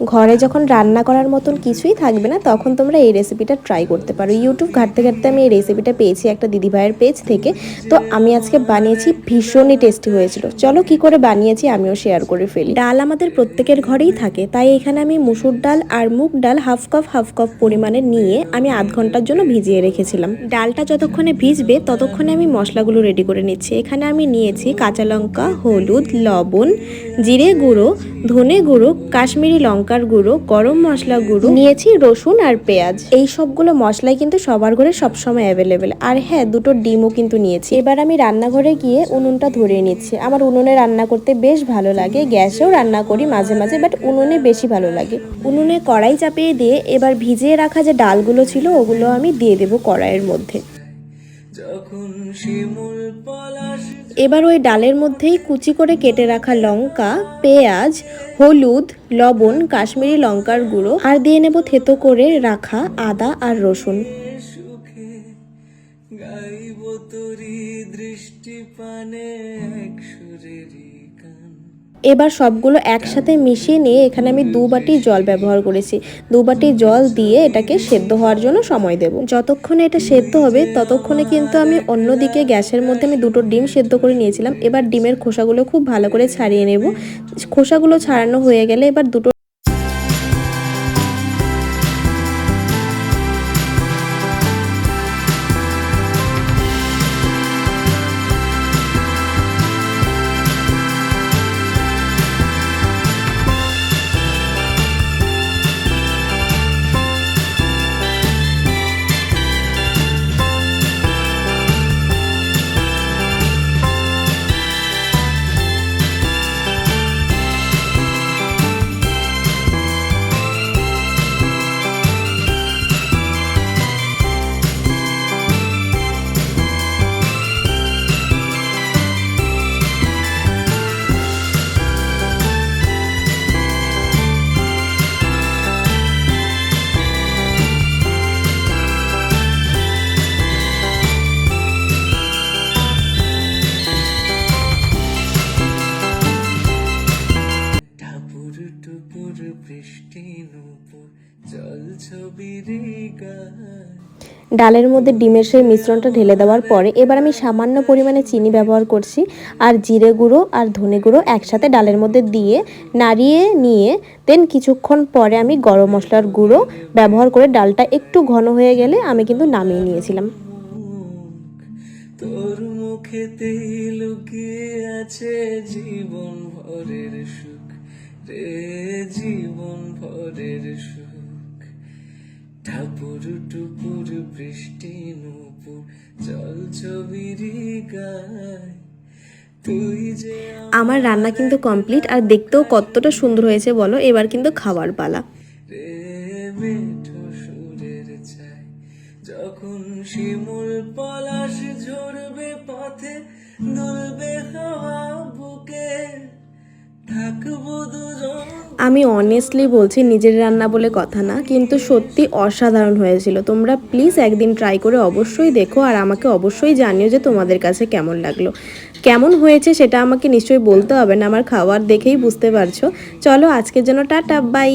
ঘরে যখন রান্না করার মতন কিছুই থাকবে না, তখন তোমরা এই রেসিপিটা ট্রাই করতে পারো। ইউটিউব ঘাটতে ঘাটতে আমি এই রেসিপিটা পেয়েছি একটা দিদিভাইয়ের পেজ থেকে। তো আমি আজকে বানিয়েছি, ভীষণই টেস্টি হয়েছিল। চলো কি করে বানিয়েছি আমিও শেয়ার করে ফেলি। ডাল আমাদের প্রত্যেকের ঘরেই থাকে, তাই এখানে আমি মুসুর ডাল আর মুগ ডাল হাফ কাপ হাফ কাপ পরিমাণে নিয়ে আমি আধ ঘণ্টার জন্য ভিজিয়ে রেখেছিলাম। ডালটা যতক্ষণে ভিজবে, ততক্ষণে আমি মশলাগুলো রেডি করে নিচ্ছি। এখানে আমি নিয়েছি কাঁচা লঙ্কা, হলুদ, লবণ, জিরে গুঁড়ো ধনে গুঁড়ো, কাশ্মীরি লঙ্কার গুঁড়ো, গরম মশলা গুঁড়ো, নিয়েছি রসুন আর পেঁয়াজ। এই সবগুলো মশলাই কিন্তু সবার ঘরে সবসময় অ্যাভেলেবেল আর হ্যাঁ দুটো ডিমও কিন্তু নিয়েছি। এবার আমি রান্নাঘরে গিয়ে উনুনটা ধরে নিচ্ছি। আমার উনুনে রান্না করতে বেশ ভালো লাগে। গ্যাসেও রান্না করি মাঝে মাঝে বাট উনুনে বেশি ভালো লাগে। উনুনে কড়াই চাপিয়ে দিয়ে এবার ভিজিয়ে রাখা যে ডালগুলো ছিল, ওগুলো আমি দিয়ে দেবো কড়াইয়ের মধ্যে। এবার ওই ডালের মধ্যেই কুচি করে কেটে রাখা লঙ্কা পেঁয়াজ হলুদ লবণ কাশ্মীরি লঙ্কার গুঁড়ো আর দিয়ে নেব থেতো করে রাখা আদা আর রসুন। গাইব তোরি দৃষ্টি পানে এক সুরেরই এবার সবগুলো একসাথে মিশিয়ে নিয়ে এখানে আমি দু বাটি জল ব্যবহার করেছি। দু বাটি জল দিয়ে এটাকে সেদ্ধ হওয়ার জন্য সময় দেব। যতক্ষণে এটা সেদ্ধ হবে, ততক্ষণে কিন্তু আমি অন্যদিকে গ্যাসের মধ্যে আমি দুটো ডিম সেদ্ধ করে নিয়েছিলাম। এবার ডিমের খোসাগুলো খুব ভালো করে ছাড়িয়ে নেব। খোসাগুলো ছাড়ানো হয়ে গেলে এবার দুটো ডালের মধ্যে ডিমের সেই মিশ্রণটা ঢেলে দেওয়ার পরে এবার আমি সামান্য পরিমাণে চিনি ব্যবহার করছি আর জিরে গুঁড়ো আর ধনে গুঁড়ো একসাথে ডালের মধ্যে দিয়ে নাড়িয়ে নিয়ে দেন কিছুক্ষণ পরে আমি গরম মশলার গুঁড়ো ব্যবহার করে ডালটা একটু ঘন হয়ে গেলে আমি কিন্তু নামিয়ে নিয়েছিলাম। তোর আছে জীবন ভরের সুখ। রে জীবন ভরের সুখ। ঠাপুর টুপুর বৃষ্টি নুপুর জল ছবির গায়। তুই যে আমার রান্না কিন্তু কমপ্লিট আর দেখতেও কতটা সুন্দর হয়েছে বলো এবার কিন্তু খাবার পালা। রে মেঠো চাই যখন শিমুল পলাশ ঝরবে পথে দুলবে হাওয়া বুকে। আমি অনেস্টলি বলছি নিজের রান্না বলে কথা না, কিন্তু সত্যি অসাধারণ হয়েছিল। তোমরা প্লিজ একদিন ট্রাই করে অবশ্যই দেখো আর আমাকে অবশ্যই জানিও যে তোমাদের কাছে কেমন লাগল। কেমন হয়েছে সেটা আমাকে নিশ্চয়ই বলতে হবে না, আমার খাবার দেখেই বুঝতে পারছ। চলো আজকের জন্য টাটা বাই